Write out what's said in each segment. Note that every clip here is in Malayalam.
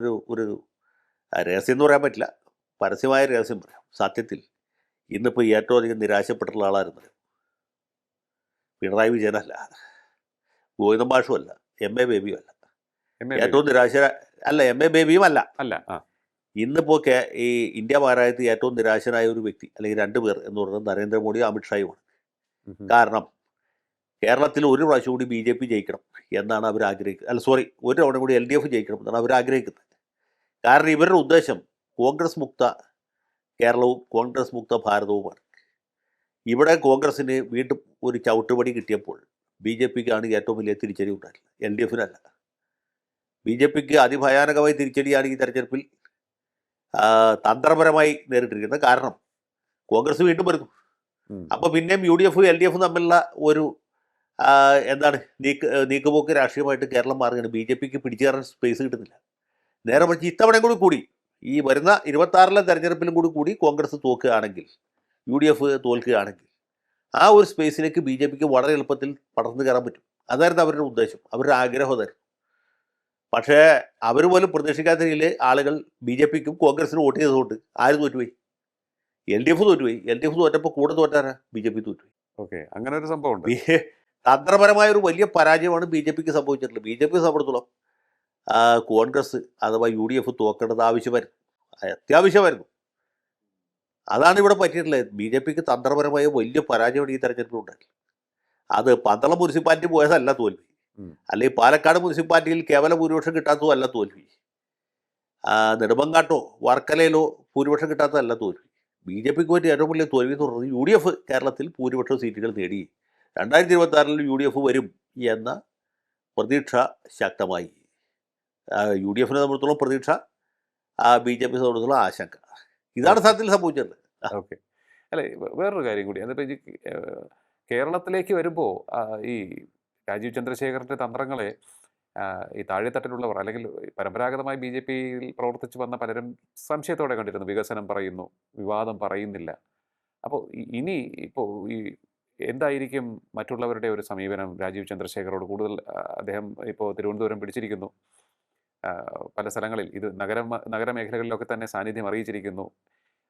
ഒരു ഒരു രഹസ്യം എന്ന് പറയാൻ പറ്റില്ല. പരസ്യമായ രഹസ്യം പറയാം. സത്യത്തിൽ. ഇന്നിപ്പോൾ ഏറ്റവും അധികം നിരാശപ്പെട്ടിട്ടുള്ള ആളായിരുന്നു പിണറായി വിജയനല്ല. ഗോവിന്ദൻ ഭാഷും അല്ല. എം എ ബേബിയും അല്ല. ഏറ്റവും നിരാശ അല്ല എം എ ബേബിയും അല്ല. അല്ല ഇന്നിപ്പോ ഇന്നിപ്പോൾ ഈ ഇന്ത്യ പാരായത്തിൽ ഏറ്റവും നിരാശനായ ഒരു വ്യക്തി അല്ലെങ്കിൽ രണ്ട് പേർ എന്ന് പറയുന്നത് നരേന്ദ്രമോദിയും അമിത്ഷായുമാണ്. കാരണം കേരളത്തിൽ ഒരു പ്രാവശ്യം കൂടി ബി ജെ പി ജയിക്കണം എന്നാണ് അവർ ആഗ്രഹിക്കുന്നത് അല്ല സോറി ഒരു തവണ കൂടി എൽ ഡി എഫ് ജയിക്കണം എന്നാണ് അവർ ആഗ്രഹിക്കുന്നത്. കാരണം ഇവരുടെ ഉദ്ദേശം കോൺഗ്രസ് മുക്ത കേരളവും കോൺഗ്രസ് മുക്ത ഭാരതവുമാണ്. ഇവിടെ കോൺഗ്രസ്സിന് വീണ്ടും ഒരു ചവിട്ടുപടി കിട്ടിയപ്പോൾ ബി ജെ പിക്കാണ് ഏറ്റവും വലിയ തിരിച്ചടി ഉണ്ടായിട്ടുള്ളത്. എൽ ഡി എഫിനല്ല. ബി ജെ പിക്ക് അതിഭയാനകമായി തിരിച്ചടിയാണ് ഈ തെരഞ്ഞെടുപ്പിൽ തന്ത്രപരമായി നേരിട്ടിരിക്കുന്നത്. കാരണം കോൺഗ്രസ് വീണ്ടും വരുന്നു അപ്പോൾ പിന്നെയും യു ഡി എഫും എൽ ഡി എഫും തമ്മിലുള്ള ഒരു എന്താണ്? നീക്ക് നീക്കുപോക്ക് രാഷ്ട്രീയമായിട്ട് കേരളം മാറുകയാണ്. ബി ജെ പിക്ക് പിടിച്ചു കയറാൻ സ്പേസ് കിട്ടുന്നില്ല. നേരെ മറിച്ച് ഇത്തവണയും കൂടി കൂടി ഈ വരുന്ന ഇരുപത്താറിലെ തെരഞ്ഞെടുപ്പിലും കൂടി കൂടി കോൺഗ്രസ് തോക്കുകയാണെങ്കിൽ യു ഡി എഫ് തോൽക്കുകയാണെങ്കിൽ ആ ഒരു സ്പേസിലേക്ക് ബി ജെ പിക്ക് വളരെ എളുപ്പത്തിൽ പടർന്നു കയറാൻ പറ്റും. അതായിരുന്നു അവരുടെ ഉദ്ദേശം. അവരുടെ ആഗ്രഹം അതായിരുന്നു. പക്ഷേ അവർ പോലും പ്രതീക്ഷിക്കാത്ത രീതിയിൽ ആളുകൾ ബി ജെ പിക്കും കോൺഗ്രസിനും വോട്ട് ചെയ്തതുകൊണ്ട് ആര് തോറ്റുപോയി? എൽ ഡി എഫ് തോറ്റുപോയി. എൽ ഡി എഫ് തോറ്റപ്പോൾ കൂടെ തോറ്റാരാ? ബി ജെ പി തോറ്റുപോയി. ഓക്കെ. അങ്ങനെ ഒരു സംഭവം തന്ത്രപരമായ ഒരു വലിയ പരാജയമാണ് ബി ജെ പിക്ക് സംഭവിച്ചിട്ടുള്ളത്. ബി ജെ പി സംബന്ധിച്ചിടത്തോളം കോൺഗ്രസ് അഥവാ യു ഡി എഫ് തോക്കേണ്ടത് ആവശ്യമായിരുന്നു. അത്യാവശ്യമായിരുന്നു. അതാണ് ഇവിടെ പറ്റിയിട്ടുള്ളത്. ബി ജെ പിക്ക് തന്ത്രപരമായ വലിയ പരാജയമാണ് ഈ തെരഞ്ഞെടുപ്പിൽ ഉണ്ടായി അത് പന്തളം മുനിസിപ്പാലിറ്റി പോയതല്ല തോൽവി. അല്ലെങ്കിൽ പാലക്കാട് മുനിസിപ്പാലിറ്റിയിൽ കേവല ഭൂരിപക്ഷം കിട്ടാത്തതും അല്ല തോൽവി. നെടുമ്പങ്കാട്ടോ നെടുമങ്ങാട്ടോ വർക്കലയിലോ ഭൂരിപക്ഷം കിട്ടാത്തതല്ല തോൽവി. ബി ജെ പിക്ക് പറ്റിയ ഏറ്റവും വലിയ തോൽവി എന്ന് പറയുന്നത് യു ഡി എഫ് കേരളത്തിൽ ഭൂരിപക്ഷം സീറ്റുകൾ നേടി. രണ്ടായിരത്തി ഇരുപത്തി ആറിൽ യു ഡി എഫ് വരും എന്ന പ്രതീക്ഷ ശക്തമായി. യു ഡി എഫിനെ സംബന്ധിച്ചോളം പ്രതീക്ഷ ബി ജെ പി സംബന്ധിച്ചുള്ള ആശങ്ക. ഇതാണ് സത്യത്തിൽ സംഭവിച്ചത്. ഓക്കെ. അല്ലെ വേറൊരു കാര്യം കൂടി. എന്നിട്ട് ഈ കേരളത്തിലേക്ക് വരുമ്പോൾ ഈ രാജീവ് ചന്ദ്രശേഖരന്റെ തന്ത്രങ്ങളെ ഈ താഴെത്തട്ടിലുള്ളവർ അല്ലെങ്കിൽ പരമ്പരാഗതമായി ബി ജെ പിയിൽ പ്രവർത്തിച്ചു വന്ന പലരും സംശയത്തോടെ കണ്ടിരുന്നു. വികസനം പറയുന്നു വിവാദം പറയുന്നില്ല. അപ്പോൾ ഇനി ഇപ്പോൾ ഈ എന്തായിരിക്കും മറ്റുള്ളവരുടെ ഒരു സമീപനം? രാജീവ് ചന്ദ്രശേഖരോട് കൂടുതൽ അദ്ദേഹം ഇപ്പോൾ തിരുവനന്തപുരം പിടിച്ചിരിക്കുന്നു. പല സ്ഥലങ്ങളിൽ. ഇത് നഗര നഗരമേഖലകളിലൊക്കെ തന്നെ സാന്നിധ്യം അറിയിച്ചിരിക്കുന്നു.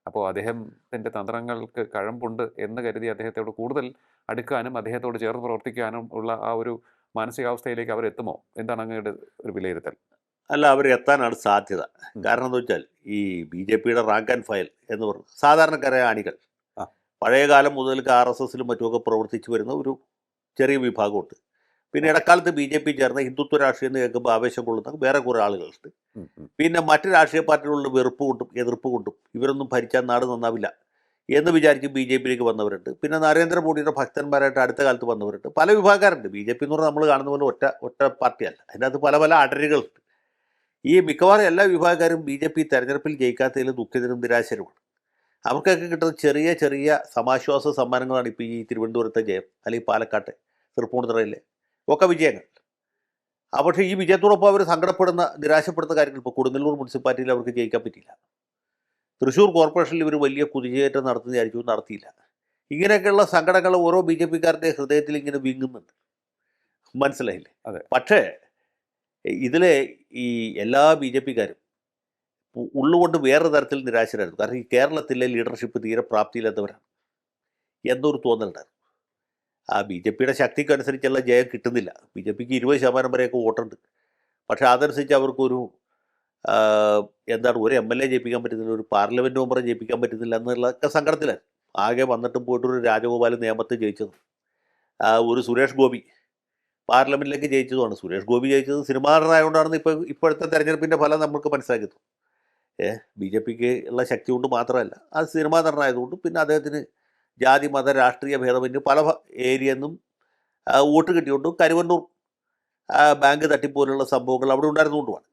അപ്പോൾ അദ്ദേഹത്തിന്റെ തന്ത്രങ്ങൾക്ക് കഴമ്പുണ്ട് എന്ന് കരുതി അദ്ദേഹത്തോട് കൂടുതൽ അടുക്കാനും അദ്ദേഹത്തോട് ചേർന്ന് പ്രവർത്തിക്കാനും ഉള്ള ആ ഒരു മാനസികാവസ്ഥയിലേക്ക് അവർ എത്തുമോ? എന്താണ് അങ്ങയുടെ ഒരു വിലയിരുത്തൽ? അല്ല അവർ എത്താനാണ് സാധ്യത. കാരണം എന്താ വെച്ചാൽ ഈ ബി ജെ പിയുടെ റാങ്ക് ആൻഡ് ഫയൽ എന്ന് പറഞ്ഞു സാധാരണക്കാരായ അണികൾ. പഴയ കാലം മുതൽക്ക് ആർ എസ് എസിലും മറ്റുമൊക്കെ പ്രവർത്തിച്ചു വരുന്ന ഒരു ചെറിയ വിഭാഗമുണ്ട്. പിന്നെ ഇടക്കാലത്ത് ബി ജെ പി ചേർന്ന ഹിന്ദുത്വ രാഷ്ട്രീയം എന്ന് കേൾക്കുമ്പോൾ ആവേശം കൊള്ളുന്ന വേറെ കുറേ ആളുകളുണ്ട്. പിന്നെ മറ്റ് രാഷ്ട്രീയ പാർട്ടികളുടെ വെറുപ്പ് കൊണ്ടും എതിർപ്പ് കൊണ്ടും ഇവരൊന്നും ഭരിച്ചാൽ നാട് നന്നാവില്ല എന്ന് വിചാരിച്ച് ബി ജെ പിയിലേക്ക് വന്നവരുണ്ട്. പിന്നെ നരേന്ദ്രമോദിയുടെ ഭക്തന്മാരായിട്ട് അടുത്ത കാലത്ത് വന്നവരുണ്ട്. പല വിഭാഗക്കാരുണ്ട്. ബി ജെ പി എന്ന് പറഞ്ഞാൽ നമ്മൾ കാണുന്ന പോലെ ഒറ്റ ഒറ്റ പാർട്ടിയല്ല. അതിനകത്ത് പല പല അടരുകളുണ്ട് ഈ മിക്കവാറും എല്ലാ വിഭാഗക്കാരും ബി ജെ പി തെരഞ്ഞെടുപ്പിൽ ജയിക്കാത്തതിൽ ദുഃഖിതരും നിരാശരുമാണ്. അവർക്കൊക്കെ കിട്ടുന്ന ചെറിയ ചെറിയ സമാശ്വാസ സമ്മാനങ്ങളാണ് ഇപ്പോൾ ഈ തിരുവനന്തപുരത്തെ ജയം അല്ലെങ്കിൽ പാലക്കാട്ടെ തൃപ്പൂണിത്തുറയിലെ ഒക്കെ വിജയങ്ങൾ. ആ പക്ഷേ ഈ വിജയത്തോടൊപ്പം അവർ സങ്കടപ്പെടുന്ന നിരാശപ്പെടുന്ന കാര്യങ്ങൾ ഇപ്പോൾ കൊടുങ്ങല്ലൂർ മുനിസിപ്പാലിറ്റിയിൽ അവർക്ക് ജയിക്കാൻ പറ്റിയില്ല. തൃശ്ശൂർ കോർപ്പറേഷനിൽ ഇവർ വലിയ കുതിചേറ്റം നടത്തുന്ന വിചാരിച്ചു നടത്തിയില്ല. ഇങ്ങനെയൊക്കെയുള്ള സങ്കടങ്ങൾ ഓരോ ബി ജെ പിക്കാരുടെ ഹൃദയത്തിൽ ഇങ്ങനെ വിങ്ങുന്നുണ്ട്. മനസ്സിലായില്ലേ? അതെ. പക്ഷേ ഇതിലെ ഈ എല്ലാ ബി ജെ പിക്കാരും ഉള്ളുകൊണ്ട് വേറെ തരത്തിൽ നിരാശരായിരുന്നു. കാരണം ഈ കേരളത്തിലെ ലീഡർഷിപ്പ് തീരെ പ്രാപ്തിയില്ലാത്തവരാണ്. എന്നൊരു തോന്നലുണ്ടായിരുന്നു ആ ബി ജെ പിയുടെ ശക്തിക്കനുസരിച്ചുള്ള ജയം കിട്ടുന്നില്ല. ബി ജെ പിക്ക് ഇരുപത് ശതമാനം വരെയൊക്കെ വോട്ടുണ്ട്. പക്ഷേ അതനുസരിച്ച് അവർക്കൊരു എന്താണ് ഒരു എം എൽ എ ജയിപ്പിക്കാൻ പറ്റുന്നില്ല ഒരു പാർലമെന്റ് മെമ്പറെ ജയിപ്പിക്കാൻ പറ്റുന്നില്ല എന്നുള്ളതൊക്കെ സങ്കടത്തിലാണ് ആകെ വന്നിട്ടും പോയിട്ടൊരു രാജഗോപാൽ നിയമത്തിൽ ജയിച്ചത്. ഒരു സുരേഷ് ഗോപി പാർലമെന്റിലേക്ക് ജയിച്ചതുമാണ്. സുരേഷ് ഗോപി ജയിച്ചത് സിനിമാ നടനായതുകൊണ്ടാണെന്ന് ഇപ്പോൾ ഇപ്പോഴത്തെ തെരഞ്ഞെടുപ്പിന്റെ ഫലം നമുക്ക് മനസ്സിലാക്കുന്നു ഏ ബി ജെ പിക്ക് ഉള്ള ശക്തി കൊണ്ട് മാത്രമല്ല അത് സിനിമാ നടനായതുകൊണ്ട് പിന്നെ അദ്ദേഹത്തിന് ജാതി മത രാഷ്ട്രീയ ഭേദമന്യേ പല ഏരിയയിൽ നിന്നും വോട്ട് കിട്ടിയോണ്ടും കരുവന്നൂർ ബാങ്ക് തട്ടിപ്പോലുള്ള സംഭവങ്ങൾ അവിടെ ഉണ്ടായിരുന്നുകൊണ്ടുമാണ്.